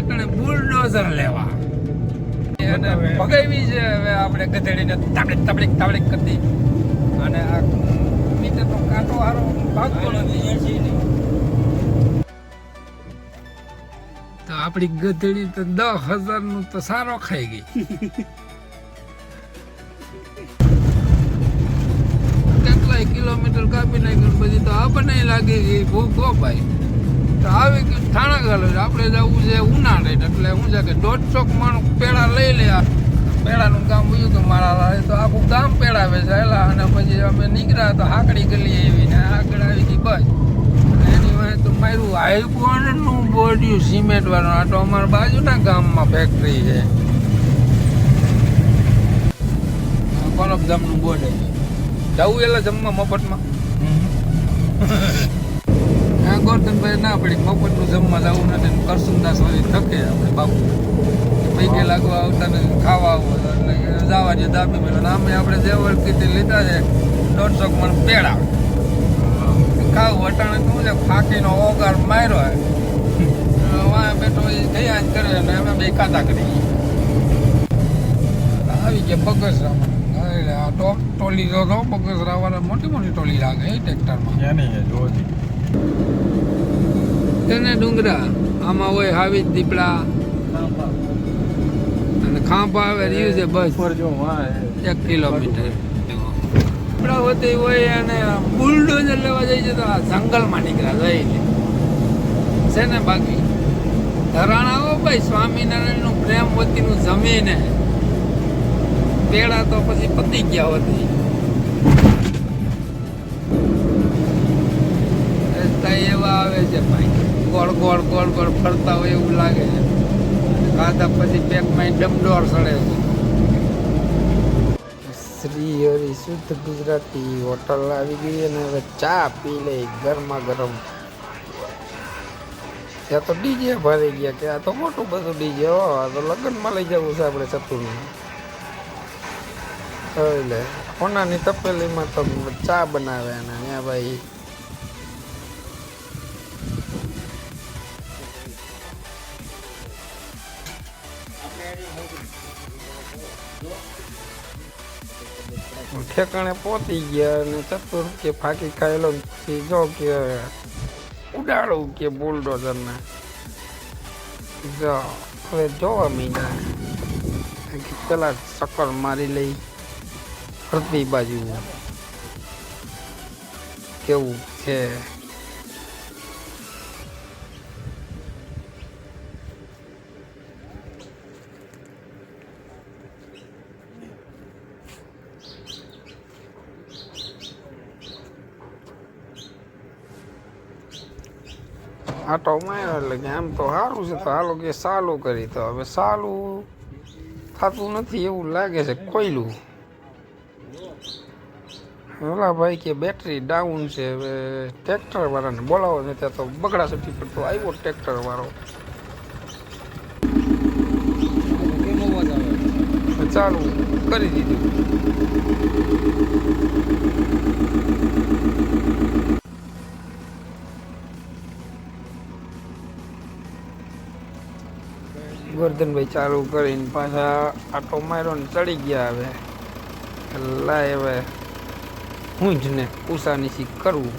એટલે બુલડોઝર લેવા. અને ભગાવી છે હવે આપણે ગધેડીને તાબડીક તાબડીક તાબડીક કરતી અને આ મીટરનો કાંટો હારો ભાગતો નથી. તો આપણી ગધેડી તો દસ હજારનું તો સારો ખાઈ ગઈ. કેટલાય કિલોમીટર કાપી નાખ્યું પછી તો આપણને લાગી ગઈ ભૂખ ભાઈ. તો આવી ગયું થાણા ગાલો આપણે જવું છે ઉનાળે. એટલે શું છે કે દોઢસો માણસ પેડા લઈ લે પેડાનું ગામ બીજું કે મારા તો આખું ગામ પેડા છે. એલા, અને પછી અમે નીકળ્યા તો હાકડી ગલી એવી ને આગળ આવી હતી બસ. એની વાંહે તો મારું હાઈકોર્ટનું બોર્ડ્યું સિમેન્ટવાળું. આ તો અમારા બાજુના ગામમાં ફેક્ટરી છે. બરફજામનું બોર્ડ જવું એટલે જમવા મફતમાં? હા ગોરધનભાઈ ના પડી. મફતનું જમવા જવું નથી ને કરસુમદાસ વળી થકે આપણે બાપુ. પૈકે લાગવા આવતા ને ખાવા આવો એટલે જવા જે દાબી મેળો. આમે આપણે જે વળકીથી લીધા છે દોઢસો મણ પેડા. ખાવું અટાણે શું છે ફાકીનો ઓગાર માર્યો વાં બેઠો એ ગયા જ કરે ને અમે બે કરી. આવી ગયા બગસરામાં. ટોલી જો બગસરા વાળા મોટી મોટી ટોલી લાગે એ ટ્રેક્ટરમાં. જોજી તેને ડુંગરા. આમાં હોય હાવી દીપડા. અને ખાંભા આવે રહ્યું છે બસ. એક કિલોમીટર. દીપડા હોતી હોય અને બુલડોઝર લેવા જાય છે તો આ જંગલમાં નીકળ્યા જઈને છે. ને બાકી? ધરાણાઓ આવો ભાઈ સ્વામિનારાયણનું પ્રેમ વતીનું જમીને પેડા તો પછી પતી ગયા હોતી. એવા છે ભાઈ. ગોળ ગોળ ગોળ ગોળ ફરતા હોય એવું લાગે છે. ખાધા પછી પેટમાં ડમડોર સડે છે. શ્રી હરિ શુદ્ધ ગુજરાતી હોટલ આવી ગઈ અને હવે ચા પી લે ગરમા ગરમ. ત્યાં તો ડીજે ભરી ગયા કે આ તો મોટું બધું ડીજે હો, આ તો લગ્નમાં લઈ જવું છે આપણે ચતુર એટલે કોનાની તપેલીમાં તો ચા બનાવે અને ત્યાં ભાઈ ઠેકાણે પહોંચી ગયા અને ચતુર કે ફાકી ખાયેલો જો કે ઉડાડું કે બુલડોઝરને. જો, હવે જોવા મીડા. પેલા ચક્કર મારી લઈ ફરતી બાજુ. કેવું છે? આટો માર્યો એટલે કે આમ તો સારું છે, તો હાલો કે સાલું કરી તો. હવે સાલું થતું નથી એવું લાગે છે, કોયલું. ઓલા ભાઈ કે બેટરી ડાઉન છે, હવે ટ્રેક્ટર વાળાને બોલાવો ને ત્યાં તો બગડા સટી પડતો આવ્યો ટ્રેક્ટર વાળો. ચાલુ કરી દીધું. ગોરધનભાઈ ચાલુ કરીને પાછા આટો માર્યો ને ચડી ગયા હવે. લાય હવે હું જ ને ઉષાની શીખ કરવું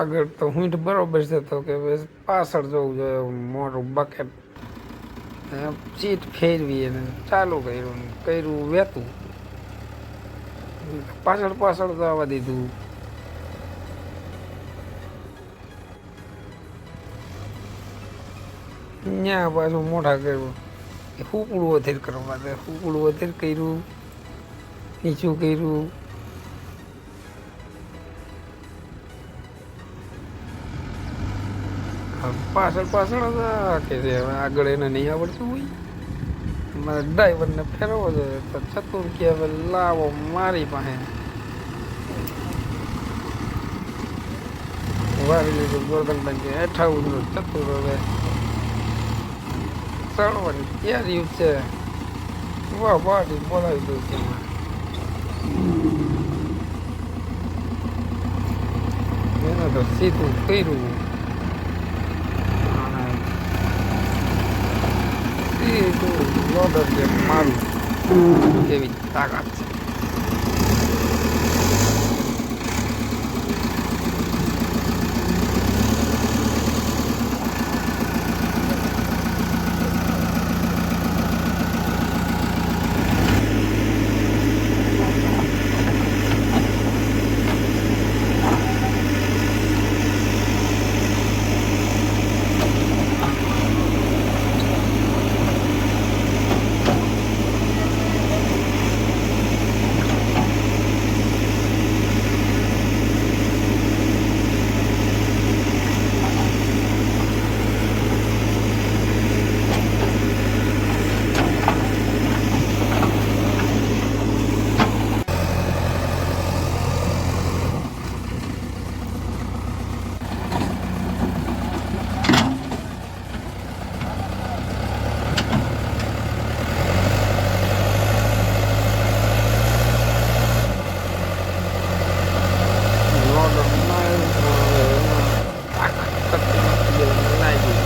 આગળ તો હુંઠ બરોબર છે તો કે પાછળ જવું જોઈએ મોટું બકેટ. સીટ ફેરવી અને ચાલુ કર્યું કર્યું વહેતું પાછળ પાછળ જવા દીધું. ત્યાં પાછું મોઢા કર્યું. હુકડું વધેર કરવા હુકડું વધેર કર્યું. નીચું કર્યું. પાછળ પાછળ જ કે છે, હવે આગળ એને નહીં આવડતું હોય. મારે ડ્રાઈવરને ફેરવો છે, તો ચતુર કે હવે લાવો મારી પાસે. વાવી લીધું ગોરધનભાઈ કે હેઠા ઉતરો, ચતુર હવે. ચડવાની તૈયારી છે. વાહ પાટી બોલાવી દઉં એને તો સીધું કર્યું અને સીધું લોડર છે મારું એવી તાકાત છે લોડર માર્યું તો હવે એમાં તાકાત કરતી નથી એવું લાગ્યું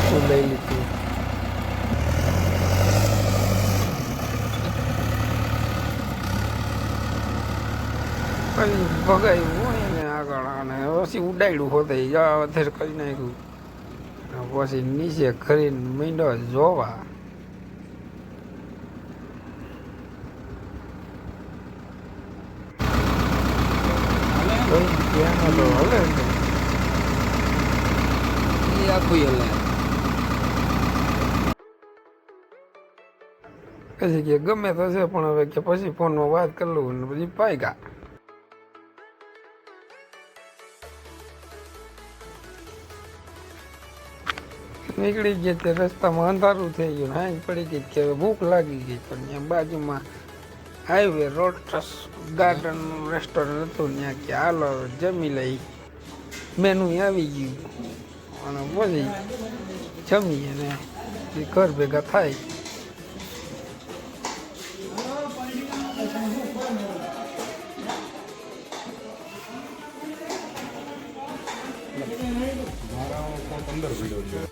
શું લઈ લીધું પછી ભગાયું હોય ને આગળ અને પછી ઉડાડ્યું હોતે વધારે કરી નાખ્યું. પછી નીચે કરીને મીંડો જોવા. પછી કે ગમે તો છે પણ હવે કે પછી ફોનમાં વાત કરી લઉં ને પછી પાયગા. નીકળી ગયા તે રસ્તામાં અંધારું થઈ ગયું હાઈ પડી ગઈ કે ભૂખ લાગી ગઈ પણ ત્યાં બાજુમાં હાઈવે રોડ ગાર્ડન રેસ્ટોરન્ટ હતું ત્યાં કે હાલો જમી લઈ મેનુ આવી ગયું. અને પછી જમી અને ઘર ભેગા થાય